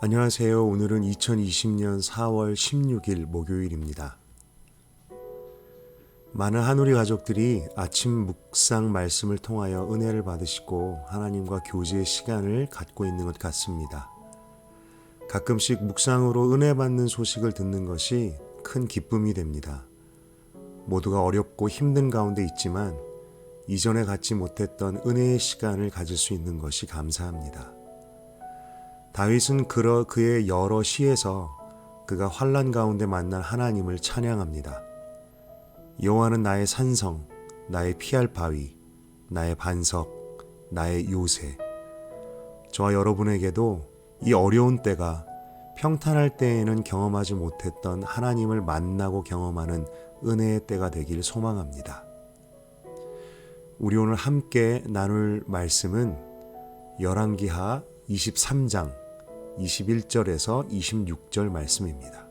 안녕하세요. 오늘은 2020년 4월 16일 목요일입니다. 많은 한우리 가족들이 아침 묵상 말씀을 통하여 은혜를 받으시고 하나님과 교제의 시간을 갖고 있는 것 같습니다. 가끔씩 묵상으로 은혜 받는 소식을 듣는 것이 큰 기쁨이 됩니다. 모두가 어렵고 힘든 가운데 있지만 이전에 갖지 못했던 은혜의 시간을 가질 수 있는 것이 감사합니다. 다윗은 그러 그의 여러 시에서 그가 환란 가운데 만난 하나님을 찬양합니다. 여호와는 나의 산성, 나의 피할 바위, 나의 반석, 나의 요새. 저와 여러분에게도 이 어려운 때가 평탄할 때에는 경험하지 못했던 하나님을 만나고 경험하는 은혜의 때가 되길 소망합니다. 우리 오늘 함께 나눌 말씀은 열왕기하 23장 21절에서 26절 말씀입니다.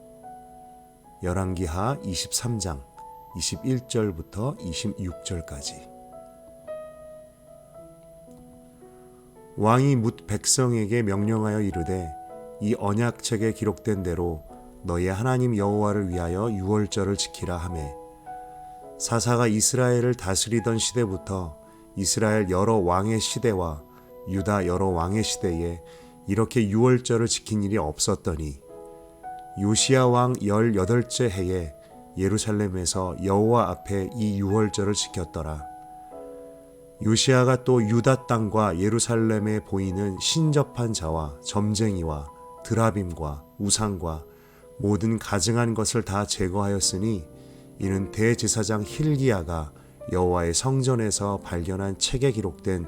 열왕기하 23장 21절부터 26절까지 왕이 묻 백성에게 명령하여 이르되 이 언약책에 기록된 대로 너희 하나님 여호와를 위하여 유월절을 지키라 하매 사사가 이스라엘을 다스리던 시대부터 이스라엘 여러 왕의 시대와 유다 여러 왕의 시대에 이렇게 유월절을 지킨 일이 없었더니 요시야 왕 18째 해에 예루살렘에서 여호와 앞에 이 유월절을 지켰더라. 요시아가 또 유다 땅과 예루살렘에 보이는 신접한 자와 점쟁이와 드라빔과 우상과 모든 가증한 것을 다 제거하였으니 이는 대제사장 힐기야가 여호와의 성전에서 발견한 책에 기록된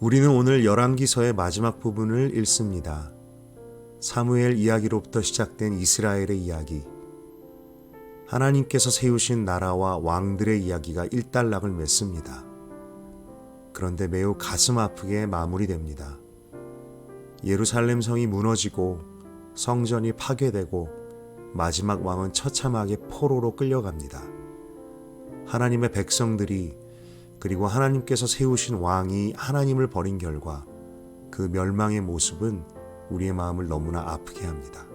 우리는 오늘 열왕기서의 마지막 부분을 읽습니다. 사무엘 이야기로부터 시작된 이스라엘의 이야기. 하나님께서 세우신 나라와 왕들의 이야기가 일단락을 맺습니다. 그런데 매우 가슴 아프게 마무리됩니다. 예루살렘 성이 무너지고 성전이 파괴되고 마지막 왕은 처참하게 포로로 끌려갑니다. 하나님의 백성들이 그리고 하나님께서 세우신 왕이 하나님을 버린 결과 그 멸망의 모습은 우리의 마음을 너무나 아프게 합니다.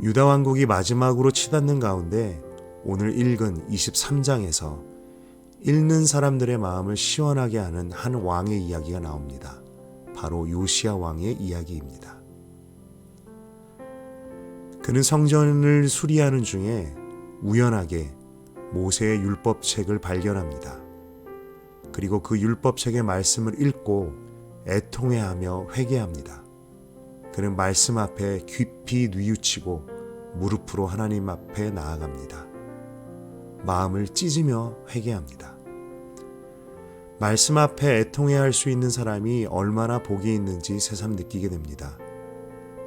유다 왕국이 마지막으로 치닫는 가운데 오늘 읽은 23장에서 읽는 사람들의 마음을 시원하게 하는 한 왕의 이야기가 나옵니다. 바로 요시아 왕의 이야기입니다. 그는 성전을 수리하는 중에 우연하게 모세의 율법책을 발견합니다. 그리고 그 율법책의 말씀을 읽고 애통해하며 회개합니다. 그는 말씀 앞에 깊이 뉘우치고 무릎으로 하나님 앞에 나아갑니다. 마음을 찢으며 회개합니다. 말씀 앞에 애통해야 할수 있는 사람이 얼마나 복이 있는지 새삼 느끼게 됩니다.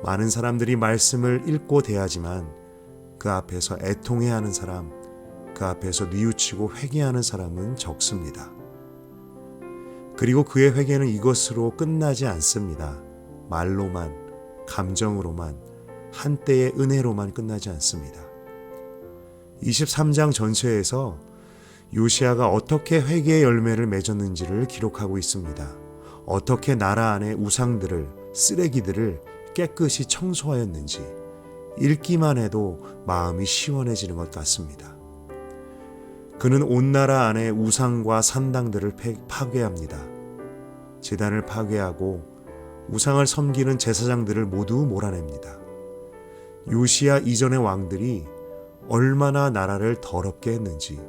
많은 사람들이 말씀을 읽고 대하지만 그 앞에서 애통해야 하는 사람, 그 앞에서 뉘우치고 회개하는 사람은 적습니다. 그리고 그의 회개는 이것으로 끝나지 않습니다. 말로만, 감정으로만, 한때의 은혜로만 끝나지 않습니다. 23장 전체에서 요시아가 어떻게 회개의 열매를 맺었는지를 기록하고 있습니다. 어떻게 나라 안의 우상들을, 쓰레기들을 깨끗이 청소하였는지 읽기만 해도 마음이 시원해지는 것 같습니다. 그는 온 나라 안에 우상과 산당들을 파괴합니다. 재단을 파괴하고 우상을 섬기는 제사장들을 모두 몰아냅니다. 요시아 이전의 왕들이 얼마나 나라를 더럽게 했는지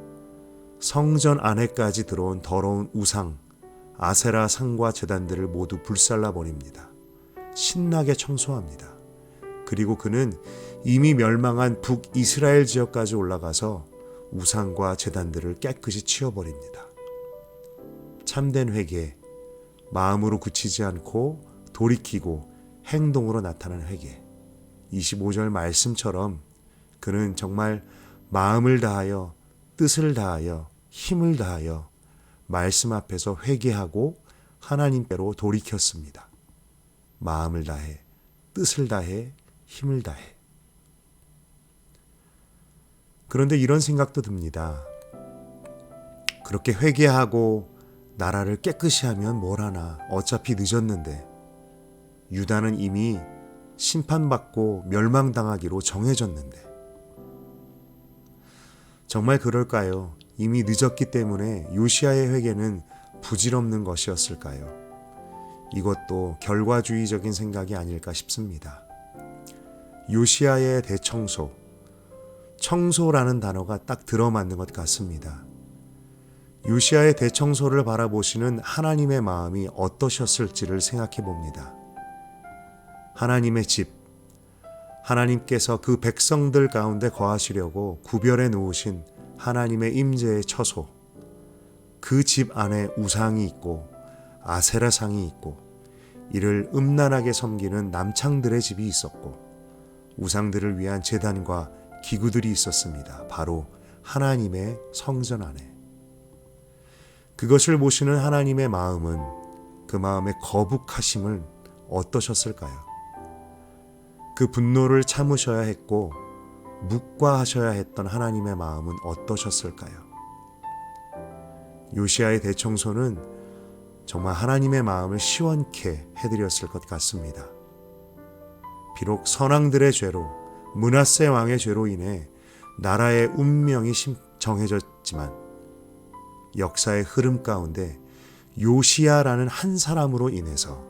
성전 안에까지 들어온 더러운 우상, 아세라 상과 재단들을 모두 불살라 버립니다. 신나게 청소합니다. 그리고 그는 이미 멸망한 북이스라엘 지역까지 올라가서 우상과 재단들을 깨끗이 치워버립니다. 참된 회개, 마음으로 굳히지 않고 돌이키고 행동으로 나타나는 회개. 25절 말씀처럼 그는 정말 마음을 다하여 뜻을 다하여 힘을 다하여 말씀 앞에서 회개하고 하나님께로 돌이켰습니다. 마음을 다해 뜻을 다해 힘을 다해 그런데 이런 생각도 듭니다. 그렇게 회개하고 나라를 깨끗이 하면 뭘 하나 어차피 늦었는데 유다는 이미 심판받고 멸망당하기로 정해졌는데 정말 그럴까요? 이미 늦었기 때문에 요시아의 회개는 부질없는 것이었을까요? 이것도 결과주의적인 생각이 아닐까 싶습니다. 요시아의 대청소, 청소라는 단어가 딱 들어맞는 것 같습니다. 요시아의 대청소를 바라보시는 하나님의 마음이 어떠셨을지를 생각해 봅니다. 하나님의 집, 하나님께서 그 백성들 가운데 거하시려고 구별해 놓으신 하나님의 임재의 처소, 그 집 안에 우상이 있고 아세라상이 있고 이를 음란하게 섬기는 남창들의 집이 있었고 우상들을 위한 재단과 기구들이 있었습니다. 바로 하나님의 성전 안에. 그것을 보시는 하나님의 마음은 그 마음의 거북하심을 어떠셨을까요? 그 분노를 참으셔야 했고 묵과하셔야 했던 하나님의 마음은 어떠셨을까요? 요시아의 대청소는 정말 하나님의 마음을 시원케 해드렸을 것 같습니다. 비록 선왕들의 죄로 문하세 왕의 죄로 인해 나라의 운명이 정해졌지만 역사의 흐름 가운데 요시아라는 한 사람으로 인해서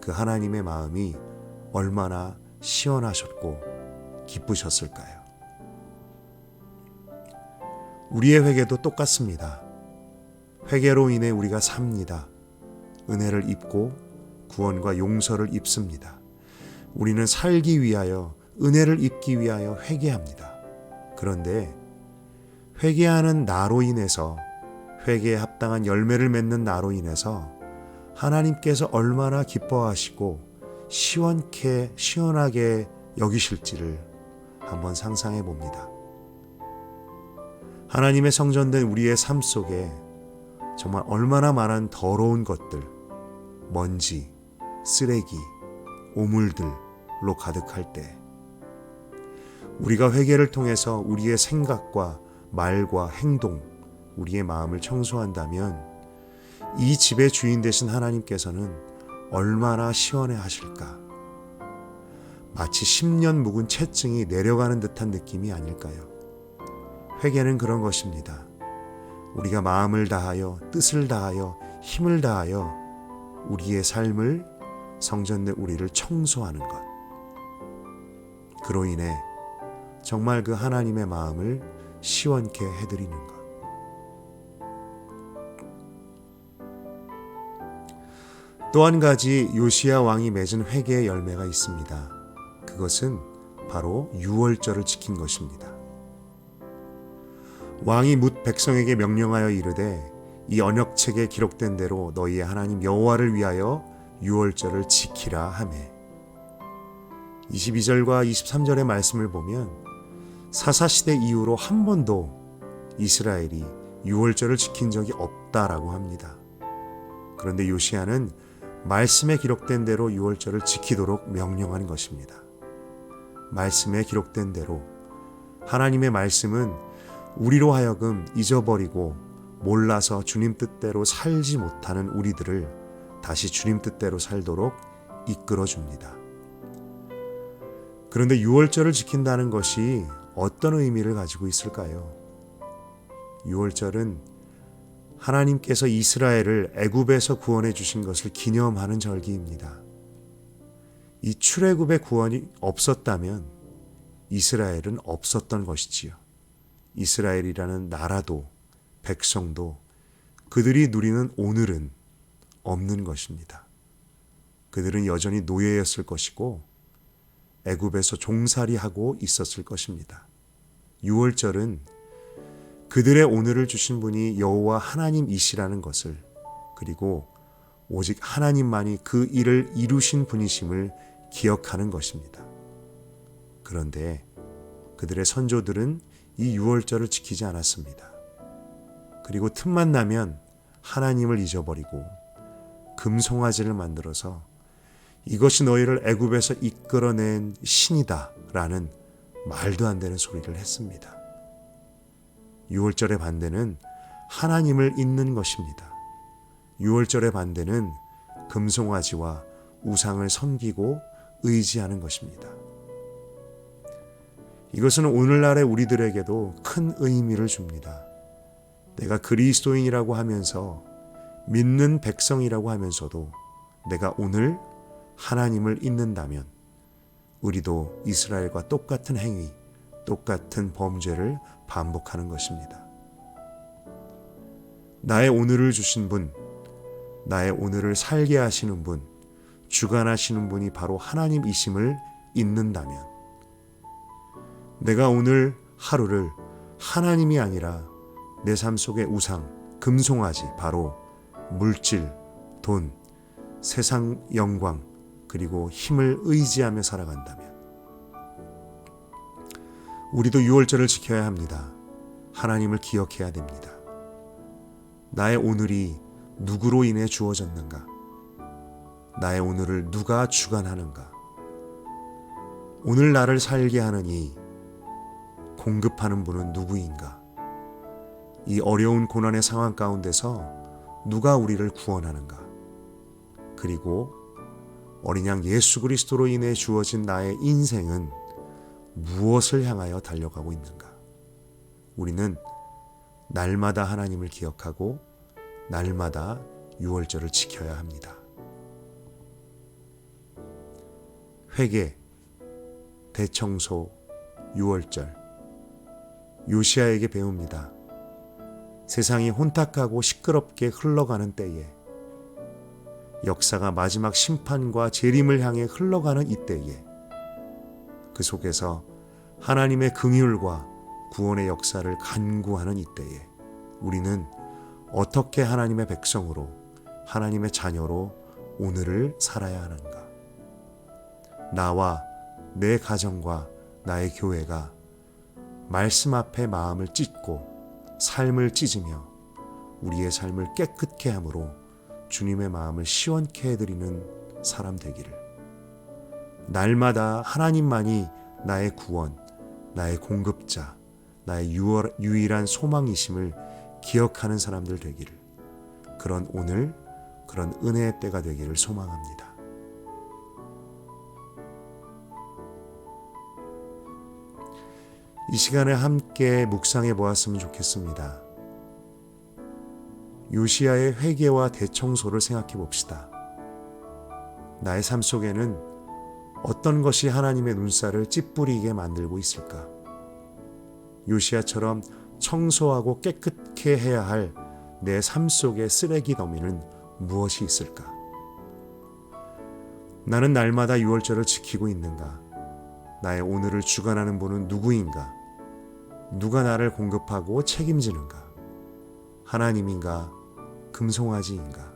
그 하나님의 마음이 얼마나 시원하셨고 기쁘셨을까요? 우리의 회개도 똑같습니다. 회개로 인해 우리가 삽니다. 은혜를 입고 구원과 용서를 입습니다. 우리는 살기 위하여 은혜를 입기 위하여 회개합니다. 그런데 회개하는 나로 인해서 회개에 합당한 열매를 맺는 나로 인해서 하나님께서 얼마나 기뻐하시고 시원케 시원하게 여기실지를 한번 상상해 봅니다. 하나님의 성전된 우리의 삶 속에 정말 얼마나 많은 더러운 것들, 먼지, 쓰레기, 오물들로 가득할 때 우리가 회개를 통해서 우리의 생각과 말과 행동, 우리의 마음을 청소한다면 이 집의 주인 되신 하나님께서는 얼마나 시원해 하실까? 마치 10년 묵은 채증이 내려가는 듯한 느낌이 아닐까요? 회개는 그런 것입니다. 우리가 마음을 다하여 뜻을 다하여 힘을 다하여 우리의 삶을 성전 내 우리를 청소하는 것. 그로 인해 정말 그 하나님의 마음을 시원케 해드리는 것. 또 한 가지 요시야 왕이 맺은 회개의 열매가 있습니다. 그것은 바로 유월절을 지킨 것입니다. 왕이 묻 백성에게 명령하여 이르되 이 언약책에 기록된 대로 너희의 하나님 여호와를 위하여 유월절을 지키라 하매 22절과 23절의 말씀을 보면 사사시대 이후로 한 번도 이스라엘이 유월절을 지킨 적이 없다라고 합니다. 그런데 요시아는 말씀에 기록된 대로 유월절을 지키도록 명령한 것입니다. 말씀에 기록된 대로 하나님의 말씀은 우리로 하여금 잊어버리고 몰라서 주님 뜻대로 살지 못하는 우리들을 다시 주님 뜻대로 살도록 이끌어 줍니다. 그런데 유월절을 지킨다는 것이 어떤 의미를 가지고 있을까요? 유월절은 하나님께서 이스라엘을 애굽에서 구원해 주신 것을 기념하는 절기입니다. 이 출애굽의 구원이 없었다면 이스라엘은 없었던 것이지요. 이스라엘이라는 나라도 백성도 그들이 누리는 오늘은 없는 것입니다. 그들은 여전히 노예였을 것이고 애굽에서 종살이하고 있었을 것입니다. 유월절은 그들의 오늘을 주신 분이 여호와 하나님이시라는 것을 그리고 오직 하나님만이 그 일을 이루신 분이심을 기억하는 것입니다. 그런데 그들의 선조들은 이 유월절을 지키지 않았습니다. 그리고 틈만 나면 하나님을 잊어버리고 금송아지를 만들어서 이것이 너희를 애굽에서 이끌어낸 신이다 라는 말도 안 되는 소리를 했습니다. 유월절의 반대는 하나님을 잊는 것입니다. 유월절의 반대는 금송아지와 우상을 섬기고 의지하는 것입니다. 이것은 오늘날의 우리들에게도 큰 의미를 줍니다. 내가 그리스도인이라고 하면서 믿는 백성이라고 하면서도 내가 오늘 하나님을 잊는다면 우리도 이스라엘과 똑같은 행위, 똑같은 범죄를 반복하는 것입니다. 나의 오늘을 주신 분, 나의 오늘을 살게 하시는 분, 주관하시는 분이 바로 하나님이심을 잊는다면 내가 오늘 하루를 하나님이 아니라 내 삶 속의 우상, 금송아지, 바로 물질, 돈, 세상 영광, 그리고 힘을 의지하며 살아간다면 우리도 유월절을 지켜야 합니다. 하나님을 기억해야 됩니다. 나의 오늘이 누구로 인해 주어졌는가? 나의 오늘을 누가 주관하는가? 오늘 나를 살게 이 공급하는 분은 누구인가? 이 어려운 고난의 상황 가운데서 누가 우리를 구원하는가? 그리고 어린 양 예수 그리스도로 인해 주어진 나의 인생은 무엇을 향하여 달려가고 있는가? 우리는 날마다 하나님을 기억하고 날마다 유월절을 지켜야 합니다. 회개, 대청소, 유월절. 요시아에게 배웁니다. 세상이 혼탁하고 시끄럽게 흘러가는 때에 역사가 마지막 심판과 재림을 향해 흘러가는 이때에 그 속에서 하나님의 긍휼과 구원의 역사를 간구하는 이때에 우리는 어떻게 하나님의 백성으로 하나님의 자녀로 오늘을 살아야 하는가? 나와 내 가정과 나의 교회가 말씀 앞에 마음을 찢고 삶을 찢으며 우리의 삶을 깨끗게 함으로 주님의 마음을 시원케 해드리는 사람 되기를. 날마다 하나님만이 나의 구원, 나의 공급자, 나의 유일한 소망이심을 기억하는 사람들 되기를. 그런 오늘, 그런 은혜의 때가 되기를 소망합니다. 이 시간에 함께 묵상해 보았으면 좋겠습니다. 요시아의 회개와 대청소를 생각해 봅시다. 나의 삶 속에는 어떤 것이 하나님의 눈살을 찌푸리게 만들고 있을까? 요시아처럼 청소하고 깨끗게 해야 할 내 삶 속의 쓰레기 더미는 무엇이 있을까? 나는 날마다 유월절을 지키고 있는가? 나의 오늘을 주관하는 분은 누구인가? 누가 나를 공급하고 책임지는가? 하나님인가? 금송아지인가?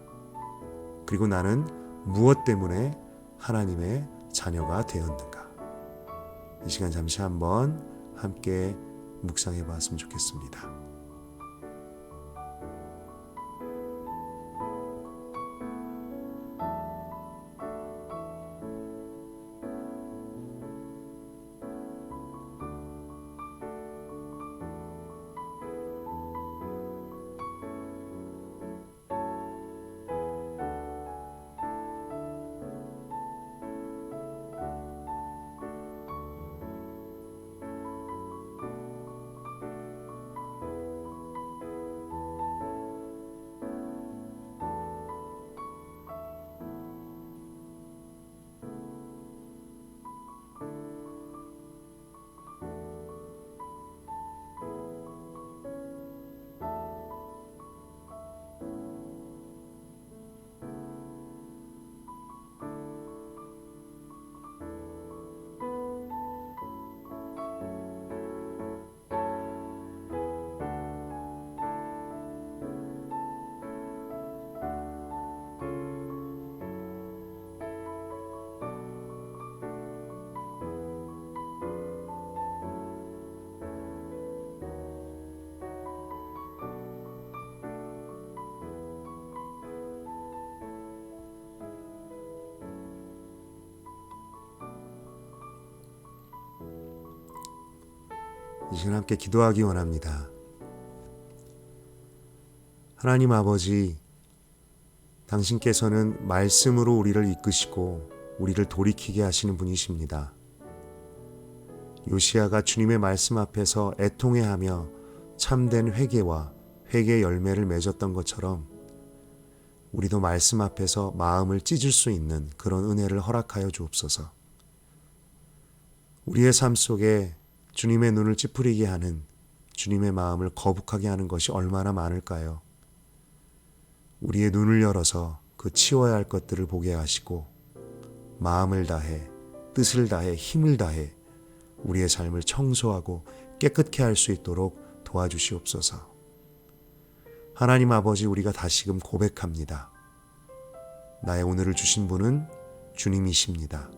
그리고 나는 무엇 때문에 하나님의 자녀가 되었는가? 이 시간 잠시 한번 함께 묵상해 봤으면 좋겠습니다. 이 시간 함께 기도하기 원합니다. 하나님 아버지, 당신께서는 말씀으로 우리를 이끄시고 우리를 돌이키게 하시는 분이십니다. 요시아가 주님의 말씀 앞에서 애통해하며 참된 회개와 회개 열매를 맺었던 것처럼 우리도 말씀 앞에서 마음을 찢을 수 있는 그런 은혜를 허락하여 주옵소서. 우리의 삶 속에 주님의 눈을 찌푸리게 하는 주님의 마음을 거북하게 하는 것이 얼마나 많을까요? 우리의 눈을 열어서 그 치워야 할 것들을 보게 하시고 마음을 다해 뜻을 다해 힘을 다해 우리의 삶을 청소하고 깨끗게 할수 있도록 도와주시옵소서. 하나님 아버지 우리가 다시금 고백합니다. 나의 오늘을 주신 분은 주님이십니다.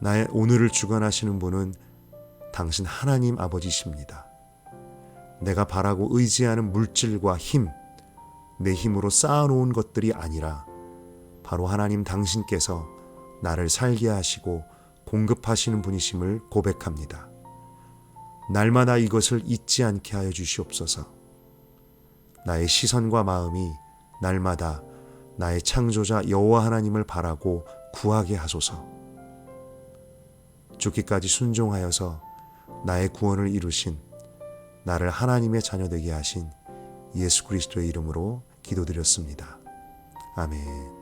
나의 오늘을 주관하시는 분은 당신 하나님 아버지십니다. 내가 바라고 의지하는 물질과 힘, 내 힘으로 쌓아놓은 것들이 아니라 바로 하나님 당신께서 나를 살게 하시고 공급하시는 분이심을 고백합니다. 날마다 이것을 잊지 않게 하여 주시옵소서. 나의 시선과 마음이 날마다 나의 창조자 여호와 하나님을 바라고 구하게 하소서. 죽기까지 순종하여서 나의 구원을 이루신 나를 하나님의 자녀 되게 하신 예수 그리스도의 이름으로 기도드렸습니다. 아멘.